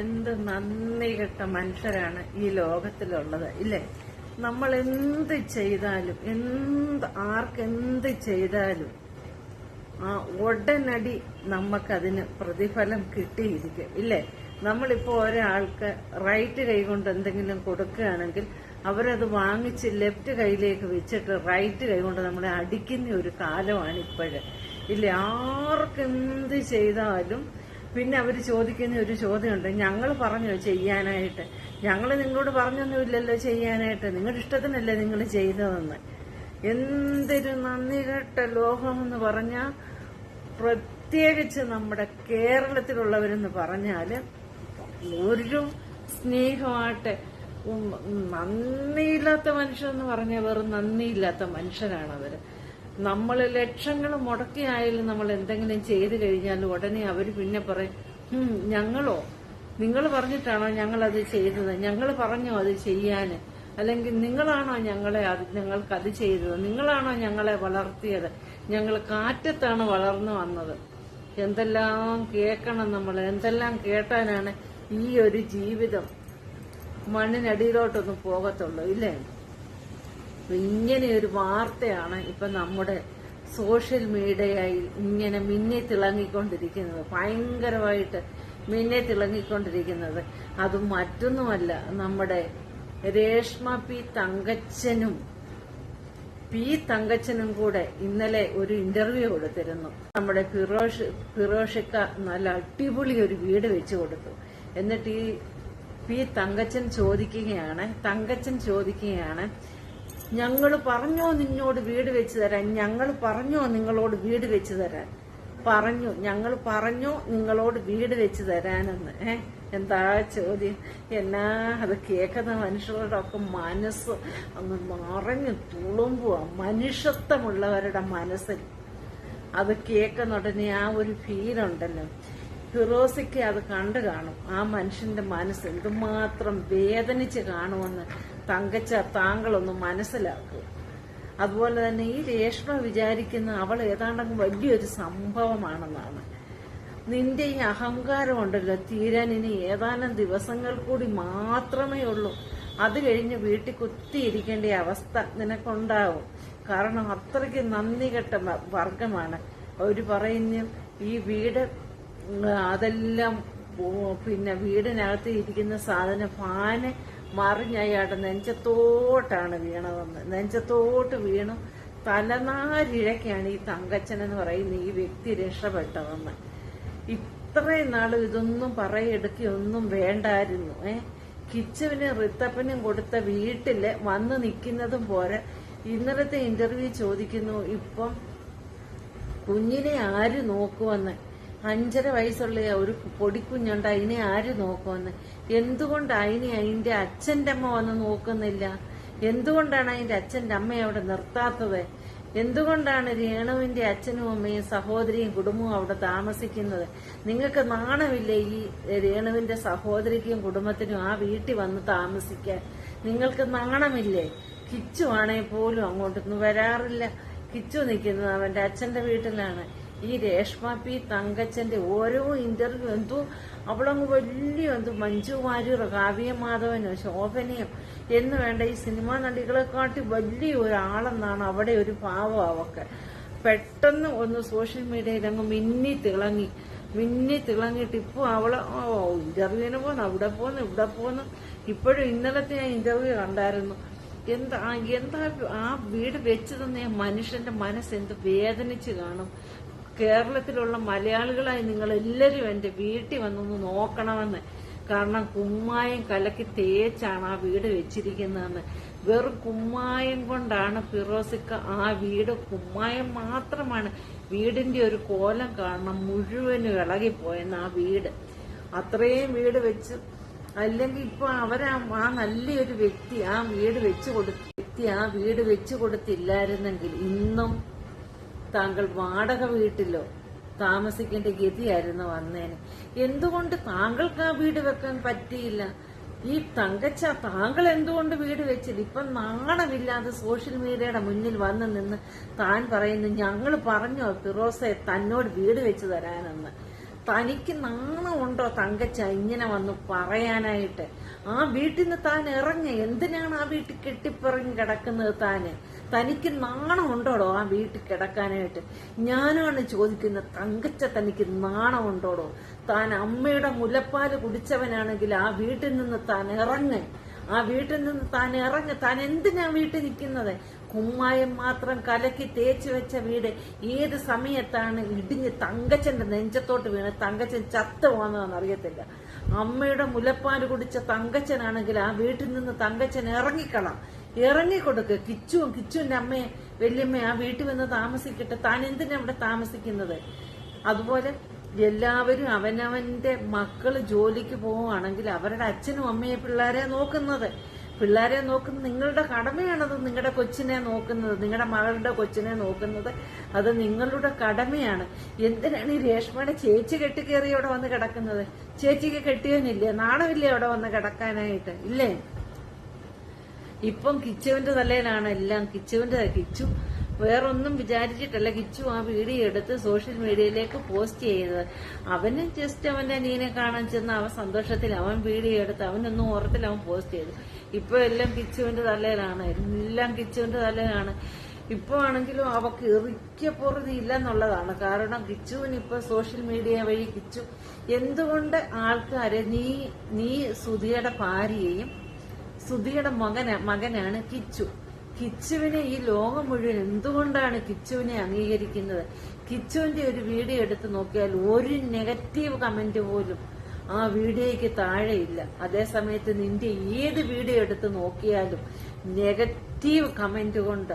എന്ത് നന്ദി കെട്ട മനുഷ്യരാണ് ഈ ലോകത്തിലുള്ളത് ഇല്ലേ? നമ്മൾ എന്ത് ചെയ്താലും എന്ത് ആർക്കെന്ത് ചെയ്താലും ആ ഉടനടി നമുക്കതിന് പ്രതിഫലം കിട്ടിയിരിക്കും ഇല്ലേ? നമ്മളിപ്പോ ഒരാൾക്ക് റൈറ്റ് കൈ കൊണ്ട് എന്തെങ്കിലും കൊടുക്കുകയാണെങ്കിൽ അവരത് വാങ്ങിച്ച് ലെഫ്റ്റ് കൈയിലേക്ക് വെച്ചിട്ട് റൈറ്റ് കൈ കൊണ്ട് നമ്മളെ അടിക്കുന്ന ഒരു കാലമാണ് ഇപ്പോഴ് ഇല്ലേ? ആർക്കെന്ത് ചെയ്താലും പിന്നെ അവർ ചോദിക്കുന്ന ഒരു ചോദ്യമുണ്ട്. ഞങ്ങൾ പറഞ്ഞോ ചെയ്യാനായിട്ട്? ഞങ്ങൾ നിങ്ങളോട് പറഞ്ഞൊന്നുമില്ലല്ലോ ചെയ്യാനായിട്ട്. നിങ്ങളുടെ ഇഷ്ടത്തിനല്ലേ നിങ്ങൾ ചെയ്തതെന്ന്. എന്തൊരു നന്ദി കെട്ട എന്ന് പറഞ്ഞാൽ പ്രത്യേകിച്ച് നമ്മുടെ കേരളത്തിലുള്ളവരെന്ന് പറഞ്ഞാൽ ഒരു സ്നേഹമായിട്ട് നന്ദിയില്ലാത്ത മനുഷ്യരെന്ന് പറഞ്ഞാൽ വെറും നന്ദിയില്ലാത്ത മനുഷ്യരാണ് അവർ നമ്മൾ ലക്ഷങ്ങൾ മുടക്കിയായാലും നമ്മൾ എന്തെങ്കിലും ചെയ്തു കഴിഞ്ഞാൽ ഉടനെ അവർ പിന്നെ പറയും ഞങ്ങളോ? നിങ്ങൾ പറഞ്ഞിട്ടാണോ ഞങ്ങൾ അത് ചെയ്തത്? ഞങ്ങൾ പറഞ്ഞോ അത് ചെയ്യാന് അല്ലെങ്കിൽ നിങ്ങളാണോ ഞങ്ങളെ അത് ഞങ്ങൾക്ക് അത് ചെയ്തത്? നിങ്ങളാണോ ഞങ്ങളെ വളർത്തിയത്? ഞങ്ങൾ കാറ്റത്താണ് വളർന്നു വന്നത്. എന്തെല്ലാം കേൾക്കണം നമ്മൾ എന്തെല്ലാം കേട്ടാനാണ് ഈ ഒരു ജീവിതം മണ്ണിനടിയിലോട്ടൊന്നും പോകത്തുള്ളൂ ഇല്ലേ? ഇങ്ങനെ ഒരു വാർത്തയാണ് ഇപ്പൊ നമ്മുടെ സോഷ്യൽ മീഡിയയിൽ ഇങ്ങനെ മിന്നി തിളങ്ങിക്കൊണ്ടിരിക്കുന്നത്. ഭയങ്കരമായിട്ട് മിന്നി തിളങ്ങിക്കൊണ്ടിരിക്കുന്നത്. അത് മറ്റൊന്നുമല്ല നമ്മുടെ രേഷ്മ പി തങ്കച്ചനും പി തങ്കച്ചനും കൂടെ ഇന്നലെ ഒരു ഇന്റർവ്യൂ കൊടുത്തിരുന്നു. നമ്മുടെ ഫിറോഷ് ഫിറോഷിക്ക നല്ല അടിപൊളി ഒരു വീട് വെച്ചു കൊടുത്തു. എന്നിട്ട് ഈ പി തങ്കച്ചൻ ചോദിക്കുകയാണ് തങ്കച്ചൻ ചോദിക്കുകയാണ് ഞങ്ങൾ പറഞ്ഞോ നിന്നോട് വീട് വെച്ച് തരാൻ. ഞങ്ങൾ പറഞ്ഞോ നിങ്ങളോട് വീട് വെച്ച് തരാൻ. പറഞ്ഞു ഞങ്ങൾ പറഞ്ഞു നിങ്ങളോട് വീട് വെച്ച് തരാനെന്ന്. ഏ? എന്താ ചോദ്യം? എന്നാ അത് കേൾക്കുന്ന മനുഷ്യരുടെ ഒക്കെ മനസ്സ് അങ്ങ് മറഞ്ഞു തുളുമ്പുക മനുഷ്യത്വമുള്ളവരുടെ മനസ്സിൽ. അത് കേൾക്കുന്ന ഉടനെ ആ ഒരു ഫീലുണ്ടല്ലോ ഫിറോസിക്ക് അത് കണ്ടു കാണും. ആ മനുഷ്യന്റെ മനസ്സ് എന്തുമാത്രം വേദനിച്ച് കാണുമെന്ന് തങ്കച്ച താങ്കളൊന്ന് മനസ്സിലാക്കുക അതുപോലെ തന്നെ ഈ രേഷ്മ വിചാരിക്കുന്ന അവൾ ഏതാണ്ടങ്ങ് വലിയൊരു സംഭവമാണെന്നാണ്. നിന്റെ ഈ അഹങ്കാരം ഉണ്ടല്ലോ തീരാൻ ഇനി ഏതാനും ദിവസങ്ങൾ കൂടി മാത്രമേ ഉള്ളൂ. അത് കഴിഞ്ഞ് വീട്ടിൽ കുത്തിയിരിക്കേണ്ട അവസ്ഥ നിനക്കുണ്ടാവും. കാരണം അത്രയ്ക്ക് നന്ദി കെട്ട വർഗമാണ് അവർ പറയുന്നു ഈ വീട് അതെല്ലാം പിന്നെ വീടിനകത്ത് ഇരിക്കുന്ന സാധനം ഫാന് മറിഞ്ഞയാടെ നെഞ്ചത്തോട്ടാണ് വീണതെന്ന്. നെഞ്ചത്തോട്ട് വീണു തലനാരിഴക്കാണ് ഈ തങ്കച്ചൻ എന്ന് പറയുന്ന ഈ വ്യക്തി രക്ഷപ്പെട്ടതെന്ന്. ഇത്രയും നാൾ ഇതൊന്നും പറയെടുക്കുകയൊന്നും വേണ്ടായിരുന്നു. ഏ? കിച്ചുവിനും റിത്തപ്പനും കൊടുത്ത വീട്ടിൽ വന്ന് നിൽക്കുന്നതും പോരെ. ഇന്നലത്തെ ഇന്റർവ്യൂ ചോദിക്കുന്നു ഇപ്പം കുഞ്ഞിനെ ആര് നോക്കുമെന്ന് അഞ്ചര വയസ്സുള്ള ഒരു പൊടിക്കുഞ്ഞുണ്ട് അതിനെ ആര് നോക്കുമെന്ന്? എന്തുകൊണ്ട് അതിനെ അതിന്റെ അച്ഛന്റെ അമ്മ വന്ന് നോക്കുന്നില്ല? എന്തുകൊണ്ടാണ് അതിന്റെ അച്ഛന്റെ അമ്മയെ അവിടെ നിർത്താത്തത്? എന്തുകൊണ്ടാണ് രേണുവിന്റെ അച്ഛനും അമ്മയും സഹോദരിയും കുടുംബവും അവിടെ താമസിക്കുന്നത്? നിങ്ങൾക്ക് നാണമില്ലേ ഈ രേണുവിന്റെ സഹോദരിക്കും കുടുംബത്തിനും ആ വീട്ടിൽ വന്ന് താമസിക്കാൻ? നിങ്ങൾക്ക് നാണമില്ലേ? കിച്ചു ആണെങ്കിൽ പോലും അങ്ങോട്ടൊന്നും വരാറില്ല. കിച്ചു നിൽക്കുന്നത് അവന്റെ അച്ഛന്റെ വീട്ടിലാണ്. ഈ രേഷ്മ പി തങ്കച്ചന്റെ ഓരോ ഇന്റർവ്യൂ എന്തോ അവളങ്ങ് വലിയ എന്തോ മഞ്ജു വാര്യർ കാവ്യ മാധവനോ ശോഭനയോ എന്ന് വേണ്ട ഈ സിനിമാ നടികളെക്കാട്ടി വലിയ ഒരാളെന്നാണ് അവിടെ ഒരു ഭാവം അവക്ക്. പെട്ടെന്ന് ഒന്ന് സോഷ്യൽ മീഡിയയിൽ അങ്ങ് മിന്നി തിളങ്ങി. മിന്നി തിളങ്ങിയിട്ട് ഇപ്പോൾ അവളെ ഇന്റർവ്യൂവിന് പോന്നു അവിടെ പോന്നു ഇവിടെ പോന്നു. ഇപ്പോഴും ഇന്നലത്തെ ഞാൻ ഇന്റർവ്യൂ കണ്ടായിരുന്നു. എന്താ എന്താ ആ വീട് വെച്ച് തന്നെ മനുഷ്യന്റെ മനസ്സ് എന്ത് വേദനിച്ച് കാണും. കേരളത്തിലുള്ള മലയാളികളായി നിങ്ങൾ എല്ലാവരും എന്റെ വീട്ടിൽ വന്നൊന്ന് നോക്കണമെന്ന്. കാരണം കുമ്മായം കലക്കി തേച്ചാണ് ആ വീട് വെച്ചിരിക്കുന്നതെന്ന്. വെറും കുമ്മായം കൊണ്ടാണ് ഫിറോസിക്ക ആ വീട് കുമ്മായം മാത്രമാണ് വീടിന്റെ ഒരു കോലം കാരണം മുഴുവനും ഇളകിപ്പോയെന്ന് ആ വീട്. അത്രയും വീട് വെച്ച് അല്ലെങ്കിൽ ഇപ്പൊ അവരാ ആ നല്ലൊരു വ്യക്തി ആ വീട് വെച്ചു കൊടുത്ത വ്യക്തി ആ വീട് വെച്ചു കൊടുത്തില്ലായിരുന്നെങ്കിൽ ഇന്നും താങ്കൾ വാടക വീട്ടിലോ താമസിക്കേണ്ട ഗതിയായിരുന്നു വന്നേന്. എന്തുകൊണ്ട് താങ്കൾക്ക് ആ വീട് വെക്കാൻ പറ്റിയില്ല? ഈ തങ്കച്ച താങ്കൾ എന്തുകൊണ്ട് വീട് വെച്ചില്ല? ഇപ്പം നാണമില്ലാതെ സോഷ്യൽ മീഡിയയുടെ മുന്നിൽ വന്ന് നിന്ന് താൻ പറയുന്നു ഞങ്ങൾ പറഞ്ഞോ ഫിറോസെ തന്നോട് വീട് വെച്ച് തരാനെന്ന്. തനിക്ക് നാണമുണ്ടോ തങ്കച്ച ഇങ്ങനെ വന്ന് പറയാനായിട്ട്? ആ വീട്ടിൽ നിന്ന് താൻ ഇറങ്ങി എന്തിനാണ് ആ വീട്ടിൽ കെട്ടിപ്പിറങ്ങി കിടക്കുന്നത് താന്? തനിക്ക് നാണമുണ്ടോടോ ആ വീട്ടിൽ കിടക്കാനായിട്ട്? ഞാനാണ് ചോദിക്കുന്ന തങ്കച്ച തനിക്ക് നാണമുണ്ടോടോ? താൻ അമ്മയുടെ മുലപ്പാൽ കുടിച്ചവനാണെങ്കിൽ ആ വീട്ടിൽ നിന്ന് താൻ ഇറങ്ങ്. ആ വീട്ടിൽ നിന്ന് താൻ ഇറങ്ങ്. താൻ എന്തിനാ വീട്ടിൽ നിൽക്കുന്നത്? കുമ്മായം മാത്രം കലക്കി തേച്ച് വെച്ച വീട് ഏത് സമയത്താണ് ഇടിഞ്ഞ് തങ്കച്ചന്റെ നെഞ്ചത്തോട്ട് വീണ് തങ്കച്ചൻ ചത്തു പോകുന്നതെന്ന് അറിയത്തില്ല. അമ്മയുടെ മുലപ്പാൽ കുടിച്ച തങ്കച്ചനാണെങ്കിൽ ആ വീട്ടിൽ നിന്ന് തങ്കച്ചൻ ഇറങ്ങിക്കളാം. ഇറങ്ങിക്കൊടുക്ക്. കിച്ചുവും കിച്ചുവിന്റെ അമ്മയെ വല്യമ്മ ആ വീട്ടിൽ വന്ന് താമസിക്കട്ടെ. താൻ എന്തിനാ അവിടെ താമസിക്കുന്നത്? അതുപോലെ എല്ലാവരും അവനവന്റെ മക്കൾ ജോലിക്ക് പോവുകയാണെങ്കിൽ അവരുടെ അച്ഛനും അമ്മയെ പിള്ളേരെ നോക്കുന്നത്. പിള്ളേരെ നോക്കുന്നത് നിങ്ങളുടെ കടമയാണത് നിങ്ങളുടെ കൊച്ചിനെ നോക്കുന്നത് നിങ്ങളുടെ മകളുടെ കൊച്ചിനെ നോക്കുന്നത്. അത് നിങ്ങളുടെ കടമയാണ്. എന്തിനാണ് ഈ രേഷ്മയുടെ ചേച്ചി കെട്ടിക്കേറി അവിടെ വന്ന് കിടക്കുന്നത്? ചേച്ചിക്ക് കെട്ടിയവനില്ലേ? നാണമില്ലേ അവിടെ വന്ന് കിടക്കാനായിട്ട്? ഇല്ലേ? ഇപ്പം കിച്ചുവിന്റെ തലേനാണ് എല്ലാം കിച്ചുവിന്റെ കിച്ചു. വേറൊന്നും വിചാരിച്ചിട്ടല്ല കിച്ചു ആ വീഡിയോ എടുത്ത് സോഷ്യൽ മീഡിയയിലേക്ക് പോസ്റ്റ് ചെയ്തത്. അവന് ജസ്റ്റ് അവന്റെ അനിയനെ കാണാൻ ചെന്ന് അവൻ സന്തോഷത്തിൽ അവൻ വീഡിയോ എടുത്ത് അവനൊന്നും ഓർത്തിൽ അവൻ പോസ്റ്റ് ചെയ്തു. ഇപ്പൊ എല്ലാം കിച്ചുവിന്റെ തലയിലാണ് എല്ലാം കിച്ചുവിന്റെ തലയിലാണ് ഇപ്പൊ ആണെങ്കിലും അവക്ക് എറിക്ക പൊറുതി ഇല്ലെന്നുള്ളതാണ്. കാരണം കിച്ചുവിന് ഇപ്പൊ സോഷ്യൽ മീഡിയ വഴി കിച്ചു എന്തുകൊണ്ട് ആൾക്കാരെ നീ നീ സുധിയുടെ ഭാര്യയെയും സുധിയുടെ മകന മകനാണ് കിച്ചു. കിച്ചുവിനെ ഈ ലോകം മുഴുവൻ എന്തുകൊണ്ടാണ് കിച്ചുവിനെ അംഗീകരിക്കുന്നത്? കിച്ചുവിന്റെ ഒരു വീഡിയോ എടുത്ത് നോക്കിയാൽ ഒരു നെഗറ്റീവ് കമന്റ് പോലും ആ വീഡിയോയ്ക്ക് താഴെയില്ല. അതേസമയത്ത് നിന്റെ ഏത് വീഡിയോ എടുത്ത് നോക്കിയാലും നെഗറ്റീവ് കമന്റ് കൊണ്ട്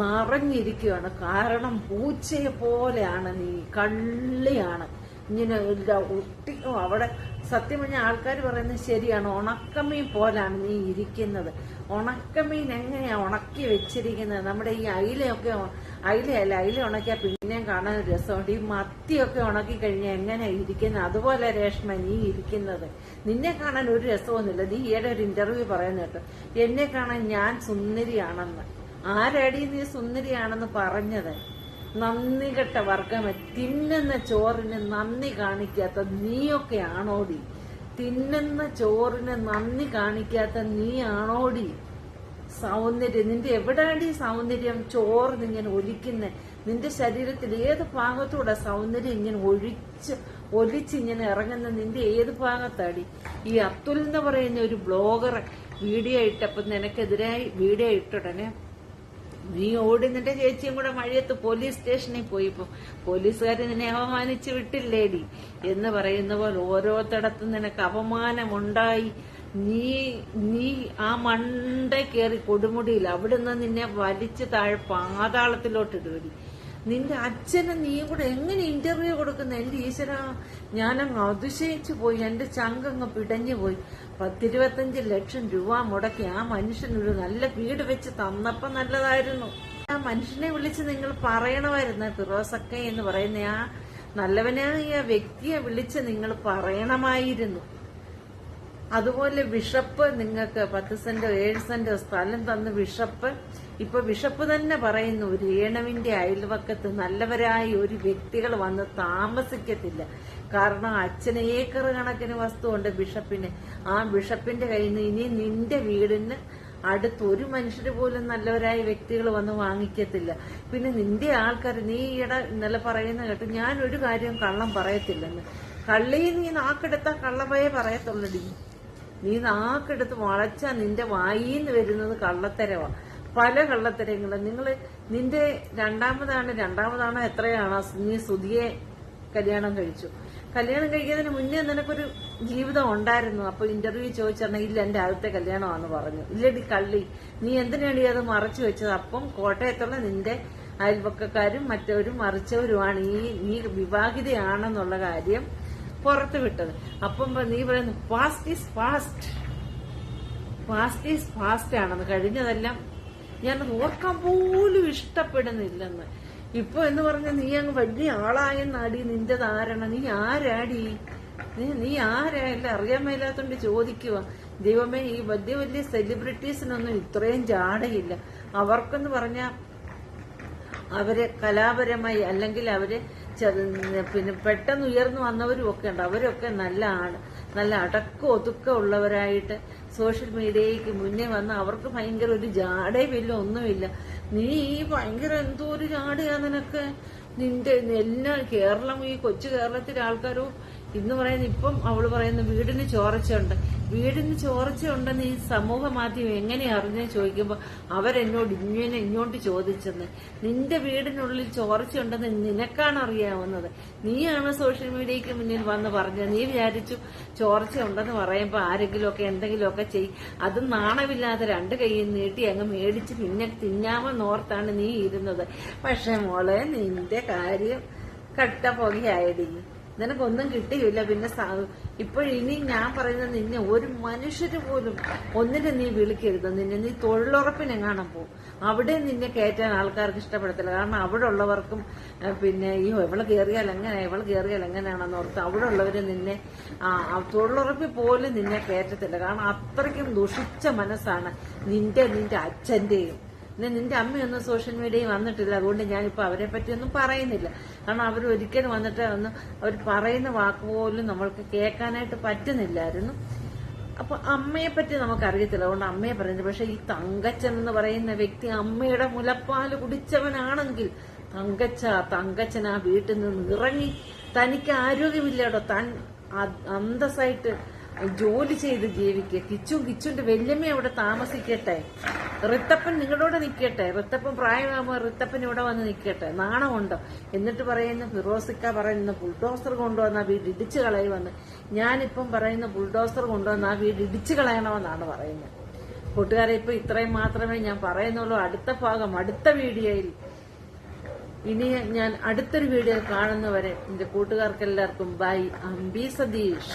നിറഞ്ഞിരിക്കുകയാണ് കാരണം പൂച്ചയെ പോലെയാണ് നീ കള്ളിയാണ്. ഇങ്ങനെ എല്ലാം ഒട്ടി അവിടെ സത്യം പറഞ്ഞ ആൾക്കാർ പറയുന്നത് ശരിയാണ്. ഉണക്കമീൻ പോലാണ് നീ ഇരിക്കുന്നത്. ഉണക്കമീൻ എങ്ങനെയാണ് ഉണക്കി വെച്ചിരിക്കുന്നത്? നമ്മുടെ ഈ അയിലയൊക്കെ അയിലയല്ല അയില ഉണക്കിയാൽ പിന്നെയും കാണാൻ രസമുണ്ട്. ഈ മത്തിയൊക്കെ ഉണക്കി കഴിഞ്ഞാൽ എങ്ങനെയാ ഇരിക്കുന്നത്? അതുപോലെ രേഷ്മ നീ ഇരിക്കുന്നത്. നിന്നെ കാണാൻ ഒരു രസമൊന്നുമില്ല. നീ ഈയിടെ ഒരു ഇന്റർവ്യൂ പറയുന്ന കേട്ടോ. എന്നെ കാണാൻ ഞാൻ സുന്ദരിയാണെന്ന്. ആരടി നീ സുന്ദരിയാണെന്ന് പറഞ്ഞത്? നന്ദി കെട്ട വർഗമേ തിന്നുന്ന ചോറിന് നന്ദി കാണിക്കാത്ത നീയൊക്കെ ആണോടി? തിന്നുന്ന ചോറിന് നന്ദി കാണിക്കാത്ത നീ ആണോടി? സൗന്ദര്യം നിന്റെ എവിടെയാണ് ഈ സൗന്ദര്യം? ചോറിന് ഇങ്ങനെ ഒലിക്കുന്ന. നിന്റെ ശരീരത്തിൽ ഏത് ഭാഗത്തൂടെ സൗന്ദര്യം ഇങ്ങനെ ഒഴിച്ച് ഒലിച്ച് ഇങ്ങനെ ഇറങ്ങുന്ന? നിന്റെ ഏത് ഭാഗത്താടി? ഈ അബ്ദുൽ എന്ന് പറയുന്ന ഒരു ബ്ലോഗർ വീഡിയോ ഇട്ടപ്പോ നിനക്കെതിരായി വീഡിയോ ഇട്ടുടനെ നീ ഓടി നിന്റെ ചേച്ചിയും കൂടെ മഴയത്ത് പോലീസ് സ്റ്റേഷനിൽ പോയിപ്പോ പോലീസുകാർ നിന്നെ അപമാനിച്ചു വിട്ടില്ലേടി? എന്ന് പറയുന്ന പോലെ ഓരോരുത്തടത്തും നിനക്ക് അപമാനമുണ്ടായി. നീ നീ ആ മണ്ട കയറി കൊടുമുടിയിൽ അവിടുന്ന് നിന്നെ വലിച്ചു താഴെ പാതാളത്തിലോട്ട് ഇടുവടി നിന്റെ അച്ഛനും നീയും കൂടെ എങ്ങനെ ഇന്റർവ്യൂ കൊടുക്കുന്ന? എന്റെ ഈശ്വര ഞാനങ്ങ് അതിശയിച്ചു പോയി. എന്റെ ചങ്കങ്ങ് പിടഞ്ഞു പോയി. പത്തിരുപത്തഞ്ച് ലക്ഷം രൂപ മുടക്കി ആ മനുഷ്യനൊരു നല്ല വീട് വെച്ച് തന്നപ്പോ നല്ലതായിരുന്നു. ആ മനുഷ്യനെ വിളിച്ച് നിങ്ങൾ പറയണമായിരുന്നു ഫിറോസക്കെ എന്ന് പറയുന്ന ആ നല്ലവനായ വ്യക്തിയെ വിളിച്ച് നിങ്ങൾ പറയണമായിരുന്നു. അതുപോലെ ബിഷപ്പ് നിങ്ങൾക്ക് പത്ത് സെന്റോ ഏഴ് സെന്റോ സ്ഥലം തന്ന് ബിഷപ്പ് ഇപ്പൊ ബിഷപ്പ് തന്നെ പറയുന്നു രേണുവിന്റെ അയൽവക്കത്ത് നല്ലവരായ ഒരു വ്യക്തികൾ വന്ന് താമസിക്കത്തില്ല. കാരണം അച്ഛന് ഏക്കർ കണക്കിന് വസ്തുണ്ട് ബിഷപ്പിന് ആ ബിഷപ്പിന്റെ കയ്യിൽ നിന്ന് ഇനി നിന്റെ വീടിന് അടുത്ത് ഒരു മനുഷ്യർ പോലും നല്ലവരായ വ്യക്തികൾ വന്ന് വാങ്ങിക്കത്തില്ല. പിന്നെ നിന്റെ ആൾക്കാർ നീ ഈയിടെ ഇന്നലെ പറയുന്ന കേട്ട് ഞാൻ ഒരു കാര്യം കള്ളം പറയത്തില്ലെന്ന്. കള്ളിയിൽ നീ നാക്കെടുത്താ കള്ളവയെ പറയത്തുള്ളടി. നീ നാക്കെടുത്ത് വളച്ചാ നിന്റെ വായിന്ന് വരുന്നത് കള്ളത്തരവാ. പല കള്ളത്തരങ്ങളും. നിങ്ങൾ നിന്റെ രണ്ടാമതാണ് രണ്ടാമതാണോ എത്രയാണോ നീ സുധിയെ കല്യാണം കഴിച്ചു. കല്യാണം കഴിക്കുന്നതിന് മുന്നേ നിനക്കൊരു ജീവിതം ഉണ്ടായിരുന്നു. അപ്പൊ ഇന്റർവ്യൂ ചോദിച്ചാൽ ഇല്ല എന്റെ ആദ്യത്തെ കല്യാണമാണെന്ന് പറഞ്ഞു. ഇല്ലടി കള്ളി. നീ എന്തിനാണ് അത് മറച്ചു വെച്ചത്? അപ്പം കോട്ടയത്തുള്ള നിന്റെ അയൽപക്കക്കാരും മറ്റവരും മറിച്ചവരുമാണ്. ഈ നീ വിവാഹിതയാണെന്നുള്ള കാര്യം പുറത്തു വിട്ടത്. അപ്പം നീ പറയുന്നു fast is fast fast is fast ആണെന്ന് കഴിഞ്ഞതെല്ലാം ഞാൻ ഓർക്കാൻ പോലും ഇഷ്ടപ്പെടുന്നില്ലെന്ന്. ഇപ്പൊ എന്ന് പറഞ്ഞ നീ അങ്ങ് വലിയ ആളായെന്നാടി നിന്റെ ധാരണ. നീ ആരാടി? നീ- ആരായല്ല അറിയാൻ മേലാത്തോണ്ട് ചോദിക്കുക. ദൈവമേ ഈ വലിയ വലിയ സെലിബ്രിറ്റീസിനൊന്നും ഇത്രയും ജാടയില്ല. അവർക്കെന്ന് പറഞ്ഞ അവർ കലാപരമായി അല്ലെങ്കിൽ അവർ പിന്നെ പെട്ടെന്ന് ഉയർന്നു വന്നവരും ഒക്കെ ഉണ്ട്. അവരൊക്കെ നല്ല ആണ് നല്ല അടക്കം ഒതുക്കം ഉള്ളവരായിട്ട് സോഷ്യൽ മീഡിയയ്ക്ക് മുന്നേ വന്ന് അവർക്ക് ഭയങ്കര ഒരു ജാടയുമില്ല ഒന്നുമില്ല. നീ ഈ ഭയങ്കര എന്തോ ഒരു ജാടയാ നിനക്ക്. നിന്റെ എല്ലാ കേരളം ഈ കൊച്ചു കേരളത്തിലെ ആൾക്കാരും ഇന്ന് പറയുന്ന ഇപ്പം അവൾ പറയുന്ന വീടിന് ചോർച്ചയുണ്ട് വീടിന് ചോർച്ചയുണ്ടെന്ന് ഈ സമൂഹ മാധ്യമം എങ്ങനെ അറിഞ്ഞു ചോദിക്കുമ്പോൾ അവരെന്നോട് ഇങ്ങനെ ഇങ്ങോട്ട് ചോദിച്ചെന്ന്. നിന്റെ വീടിനുള്ളിൽ ചോർച്ചയുണ്ടെന്ന് നിനക്കാണ് അറിയാവുന്നത്. നീയാണ് സോഷ്യൽ മീഡിയക്ക് മുന്നിൽ വന്ന് പറഞ്ഞത്? നീ വിചാരിച്ചു ചോർച്ചയുണ്ടെന്ന് പറയുമ്പോൾ ആരെങ്കിലുമൊക്കെ എന്തെങ്കിലുമൊക്കെ ചെയ്യും അത് നാണമില്ലാതെ രണ്ട് കൈയിൽ നീട്ടി അങ്ങ് മേടിച്ച് പിന്നെ തിന്നാമെന്നോർത്താണ് നീ ഇരുന്നത്. പക്ഷെ മോളെ നിന്റെ കാര്യം കട്ട പുകയായടി. നിനക്കൊന്നും കിട്ടിയില്ല. പിന്നെ ഇപ്പോഴിനി ഞാൻ പറയുന്നത് നിന്നെ ഒരു മനുഷ്യര് പോലും ഒന്നിനെ നീ വിളിക്കരുത്. നിന്നെ നീ കാണാൻ പോകും. അവിടെ നിന്നെ കയറ്റാൻ ആൾക്കാർക്ക് ഇഷ്ടപ്പെടത്തില്ല. കാരണം അവിടെ ഉള്ളവർക്കും പിന്നെ ഈ എവൾ കയറിയാൽ എങ്ങനെ എവൾ കയറിയാൽ എങ്ങനെയാണെന്ന് ഓർത്ത് അവിടെ ഉള്ളവര് നിന്നെ തൊഴിലുറപ്പിൽ പോലും നിന്നെ കയറ്റത്തില്ല. കാരണം അത്രയ്ക്കും ദുഷിച്ച മനസ്സാണ് നിന്റെ നിന്റെ അച്ഛന്റെയും. നിന്റെ അമ്മയൊന്നും സോഷ്യൽ മീഡിയയിൽ വന്നിട്ടില്ല. അതുകൊണ്ട് ഞാനിപ്പോൾ അവരെ പറ്റിയൊന്നും പറയുന്നില്ല. കാരണം അവർ ഒരിക്കലും വന്നിട്ട് ഒന്ന് അവർ പറയുന്ന വാക്ക് പോലും നമ്മൾക്ക് കേൾക്കാനായിട്ട് പറ്റുന്നില്ലായിരുന്നു. അപ്പൊ അമ്മയെ പറ്റി നമുക്കറിയത്തില്ല. അതുകൊണ്ട് അമ്മയെ പറയുന്നത് പക്ഷെ ഈ തങ്കച്ചൻ എന്ന് പറയുന്ന വ്യക്തി അമ്മയുടെ മുലപ്പാൽ കുടിച്ചവനാണെങ്കിൽ തങ്കച്ച തങ്കച്ചൻ ആ വീട്ടിൽ നിന്ന് ഇറങ്ങി തനിക്ക് ആരോഗ്യമില്ലടോ താൻ അന്തസ്സായിട്ട് ജോലി ചെയ്ത് ജീവിക്കുക കിച്ചും കിച്ചുന്റെ വല്യമ്മ അവിടെ താമസിക്കട്ടെ. റിത്തപ്പൻ നിങ്ങളോട് നിൽക്കട്ടെ റിത്തപ്പൻ പ്രായമാകുമ്പോൾ റിത്തപ്പൻ ഇവിടെ വന്ന് നിൽക്കട്ടെ നാണമുണ്ടോ? എന്നിട്ട് പറയുന്ന ഫിറോസിക്ക പറയുന്ന ബുൾഡോസർ കൊണ്ടുവന്ന വീട് ഇടിച്ചു കളയുമെന്ന് ഞാനിപ്പം പറയുന്ന ബുൾഡോസർ കൊണ്ടുവന്ന ആ വീട് ഇടിച്ചു കളയണമെന്നാണ് പറയുന്നത്. കൂട്ടുകാരെ ഇപ്പൊ ഇത്രയും മാത്രമേ ഞാൻ പറയുന്നുള്ളൂ. അടുത്ത ഭാഗം അടുത്ത വീഡിയോയിൽ. ഇനി ഞാൻ അടുത്തൊരു വീഡിയോ കാണുന്നവരെ എന്റെ കൂട്ടുകാർക്ക് എല്ലാവർക്കും ബൈ. അംബി സതീഷ്.